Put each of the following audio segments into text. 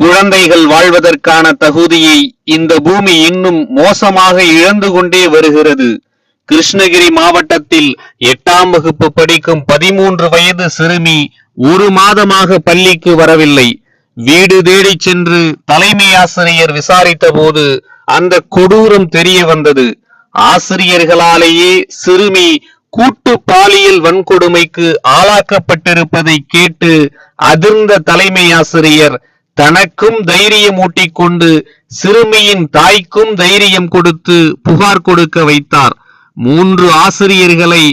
குழந்தைகள் வாழ்வதற்கான தகுதியை இந்த பூமி இன்னும் மோசமாக இழந்து கொண்டே வருகிறது. கிருஷ்ணகிரி மாவட்டத்தில் எட்டாம் வகுப்பு படிக்கும் பதிமூன்று வயது சிறுமி ஒரு மாதமாக பள்ளிக்கு வரவில்லை. வீடு தேடி சென்று தலைமை ஆசிரியர் விசாரித்த போது அந்த கொடூரம் தெரிய வந்தது. ஆசிரியர்களாலேயே சிறுமி கூட்டு பாலியல் வன்கொடுமைக்கு ஆளாக்கப்பட்டிருப்பதை கேட்டு அதிர்ந்த தலைமை ஆசிரியர் தனக்கும் தைரியம் கொண்டு சிறுமியின் தாய்க்கும் தைரியம் கொடுத்து புகார் கொடுக்க வைத்தார். மூன்று ஆசிரியர்களை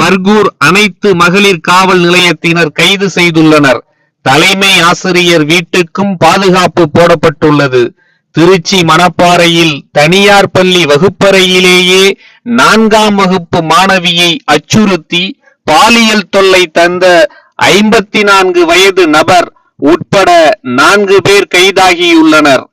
பர்கூர் அனைத்து மகளிர் காவல் நிலையத்தினர் கைது செய்துள்ளனர். தலைமை ஆசிரியர் வீட்டுக்கும் பாதுகாப்பு போடப்பட்டுள்ளது. திருச்சி மணப்பாறையில் தனியார் பள்ளி வகுப்பறையிலேயே நான்காம் வகுப்பு மாணவியை அச்சுறுத்தி பாலியல் தொல்லை தந்த ஐம்பத்தி நான்கு வயது நபர் உட்பட நான்கு பேர் கைதாகியுள்ளனர்.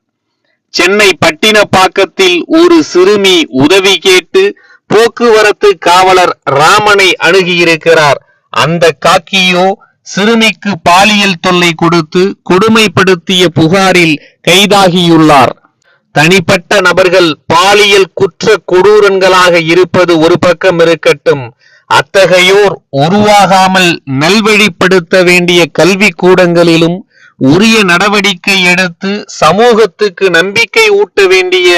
சென்னை பட்டினப்பாக்கத்தில் ஒரு சிறுமி உதவி கேட்டு போக்குவரத்து காவலர் ராமனை அணுகியிருக்கிறார். அந்த காக்கியோ சிறுமிக்கு பாலியல் தொல்லை கொடுத்து கொடுமைப்படுத்திய புகாரில் கைதாகியுள்ளார். தனிப்பட்ட நபர்கள் பாலியல் குற்ற கொடூரன்களாக இருப்பது ஒரு பக்கம் இருக்கட்டும். அத்தகையோர் உருவாகாமல் நல்வழிப்படுத்த வேண்டிய கல்வி கூடங்களிலும் உரிய நடவடிக்கை எடுத்து சமூகத்துக்கு நம்பிக்கை ஊட்ட வேண்டிய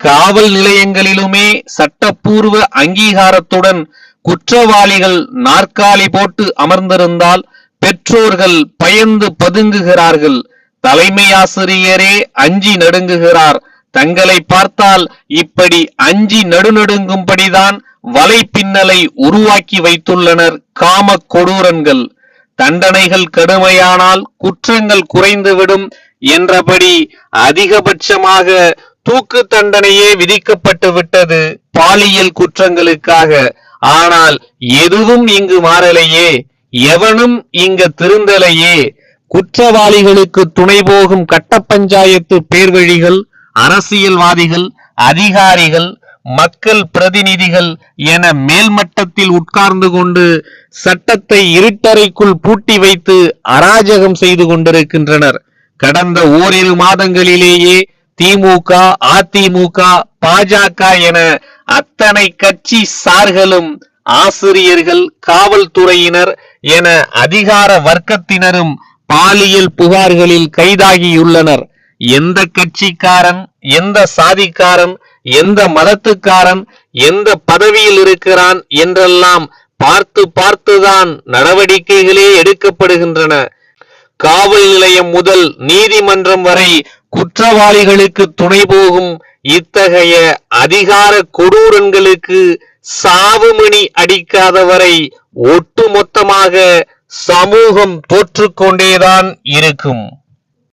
காவல் நிலையங்களிலுமே சட்டப்பூர்வ அங்கீகாரத்துடன் குற்றவாளிகள் நாற்காலி போட்டு அமர்ந்திருந்தால் பெற்றோர்கள் பயந்து பதுங்குகிறார்கள். தலைமை ஆசிரியரே அஞ்சி நடுங்குகிறார். தங்களை பார்த்தால் இப்படி அஞ்சி நடுநடுங்கும்படிதான் வலைப்பின்னலை உருவாக்கி வைத்துள்ளனர் காம கொடூரன்கள். தண்டனைகள் கடுமையானால் குற்றங்கள் குறைந்துவிடும் என்றபடி அதிகபட்சமாக தூக்கு தண்டனையே விதிக்கப்பட்டு விட்டது பாலியல் குற்றங்களுக்காக. ஆனால் எதுவும் இங்கு மாறலையே எவனும் இங்கு திருந்தலையே. குற்றவாளிகளுக்கு துணை போகும் கட்ட பஞ்சாயத்து பேர்வழிகள் அரசியல்வாதிகள் அதிகாரிகள் மக்கள் பிரதிநிதிகள் என மேல்மட்டத்தில் உட்கார்ந்து கொண்டு சட்டத்தை இருட்டறைக்குள் பூட்டி வைத்து அராஜகம் செய்து கொண்டிருக்கின்றனர். கடந்த ஓரிரு மாதங்களிலேயே திமுக அதிமுக பாஜக என அத்தனை கட்சி சார்களும் ஆசிரியர்கள் காவல்துறையினர் என அதிகார வர்க்கத்தினரும் பாலியல் புகார்களில் கைதாகியுள்ளனர். எந்த கட்சிக்காரன் எந்த சாதிக்காரன் எந்த மதத்துக்காரன் எந்த பதவியில் இருக்கிறான் என்றெல்லாம் பார்த்து பார்த்துதான் நடவடிக்கைகளே எடுக்கப்படுகின்றன. காவல் நிலையம் முதல் நீதிமன்றம் வரை குற்றவாளிகளுக்கு துணை போகும் இத்தகைய அதிகார கொடூரன்களுக்கு சாவுமணி அடிக்காதவரை ஒட்டுமொத்தமாக சமூகம் தோற்றுக்கொண்டேதான் இருக்கும்.